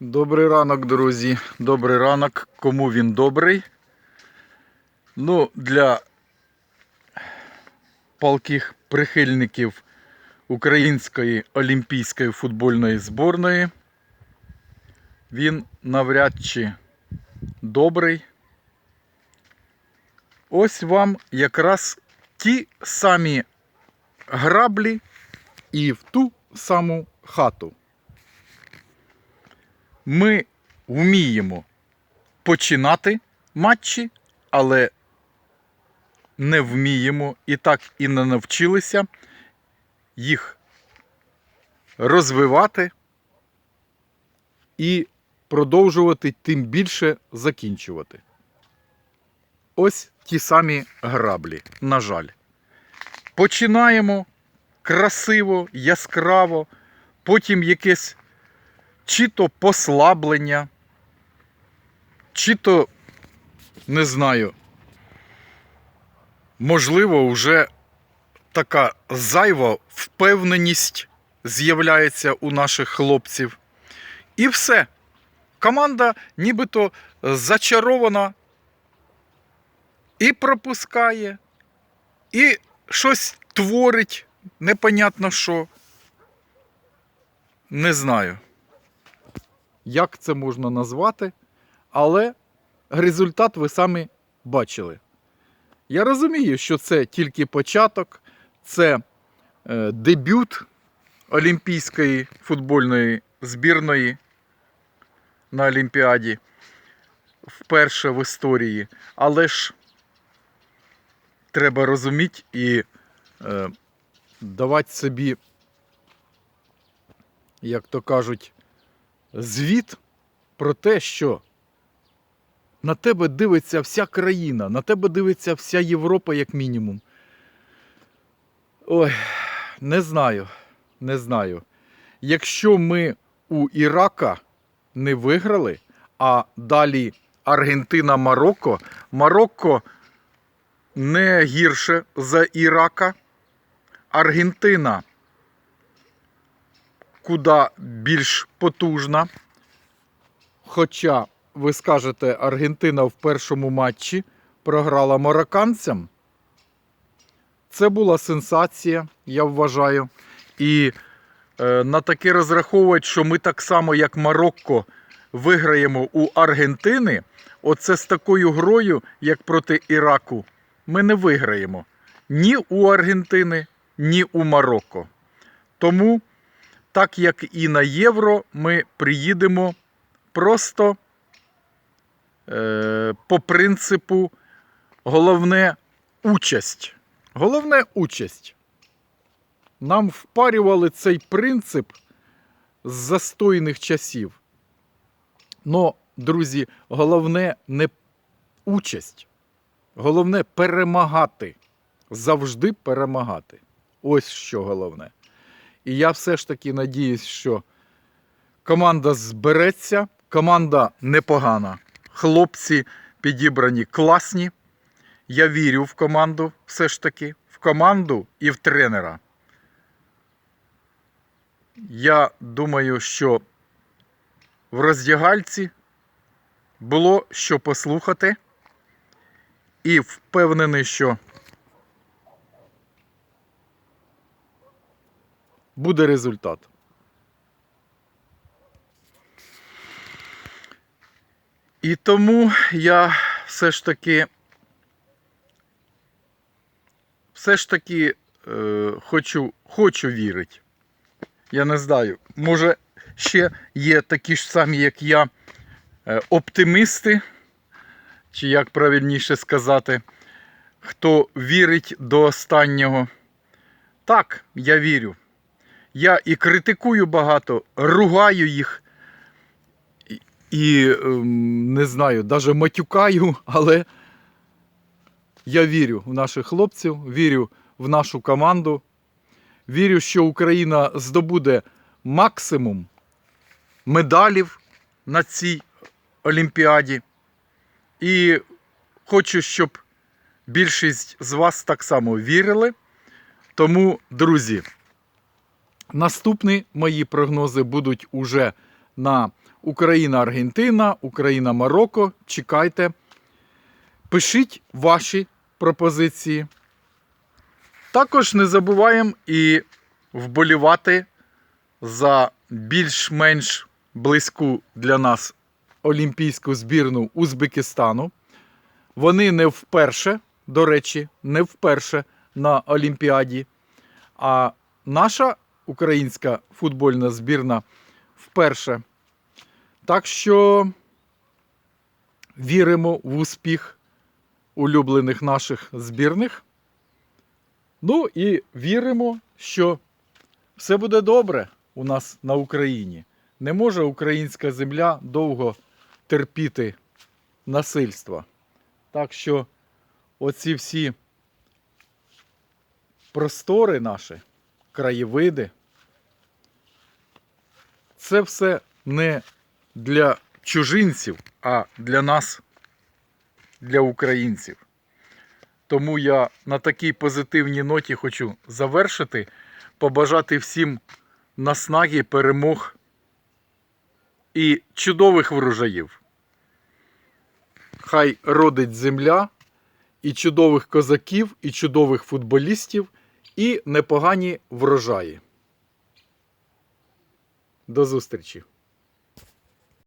Добрий ранок, друзі. Добрий ранок. Кому він добрий? Ну, для палких прихильників української олімпійської футбольної зборної він навряд чи добрий. Ось вам якраз ті самі граблі і в ту саму хату ми вміємо починати матчі, але не вміємо і так і не навчилися їх розвивати і продовжувати тим більше закінчувати. Ось ті самі граблі, на жаль. Починаємо красиво, яскраво, потім якесь чи то послаблення, чи то, не знаю, можливо, вже така зайва впевненість з'являється у наших хлопців. І все. Команда нібито зачарована і пропускає, і щось творить, непонятно що. Не знаю як це можна назвати, але результат ви самі бачили. Я розумію, що це тільки початок, це е, дебют Олімпійської футбольної збірної на Олімпіаді вперше в історії. Але ж треба розуміти і е, давати собі, як то кажуть, звіт про те, що на тебе дивиться вся країна, на тебе дивиться вся Європа, як мінімум. Ой, не знаю, не знаю. Якщо ми у Ірака не виграли, а далі Аргентина, Марокко, Марокко не гірше за Ірака. Аргентина куди більш потужна. Хоча, ви скажете, Аргентина в першому матчі програла марокканцям. Це була сенсація, я вважаю. І е, на таке розраховують, що ми так само, як Марокко, виграємо у Аргентини. Оце з такою грою, як проти Іраку, ми не виграємо ні у Аргентини, ні у Марокко. Тому так як і на євро, ми приїдемо просто е, по принципу головне участь. Головне участь. Нам впарювали цей принцип з застойних часів. Но, друзі, головне не участь. Головне перемагати. Завжди перемагати. Ось що головне. І я все ж таки надіюсь, що команда збереться, команда непогана. Хлопці підібрані класні. Я вірю в команду, все ж таки, в команду і в тренера. Я думаю, що в роздягальці було що послухати, і впевнений, що буде результат. І тому я все ж таки все ж таки е, хочу, хочу вірити. Я не знаю, може ще є такі ж самі, як я, е, оптимісти, чи як правильніше сказати, хто вірить до останнього. Так, я вірю. Я і критикую багато, ругаю їх. І, ем, не знаю, навіть матюкаю, але я вірю в наших хлопців, вірю в нашу команду. Вірю, що Україна здобуде максимум медалів на цій Олімпіаді. І хочу, щоб більшість з вас так само вірили. Тому, друзі, наступні мої прогнози будуть уже на Україна-Аргентина, Україна-Марокко. Чекайте. Пишіть ваші пропозиції. Також не забуваємо і вболівати за більш-менш близьку для нас олімпійську збірну Узбекистану. Вони не вперше, до речі, не вперше на Олімпіаді. А наша українська футбольна збірна вперше. Так що віримо в успіх улюблених наших збірних. Ну і віримо, що все буде добре у нас на Україні. Не може українська земля довго терпіти насильства. Так що оці всі простори наші, краєвиди, це все не для чужинців, а для нас, для українців. Тому я на такій позитивній ноті хочу завершити, побажати всім наснаги, перемог і чудових врожаїв. Хай родить земля, і чудових козаків, і чудових футболістів, і непогані врожаї. До зустрічі!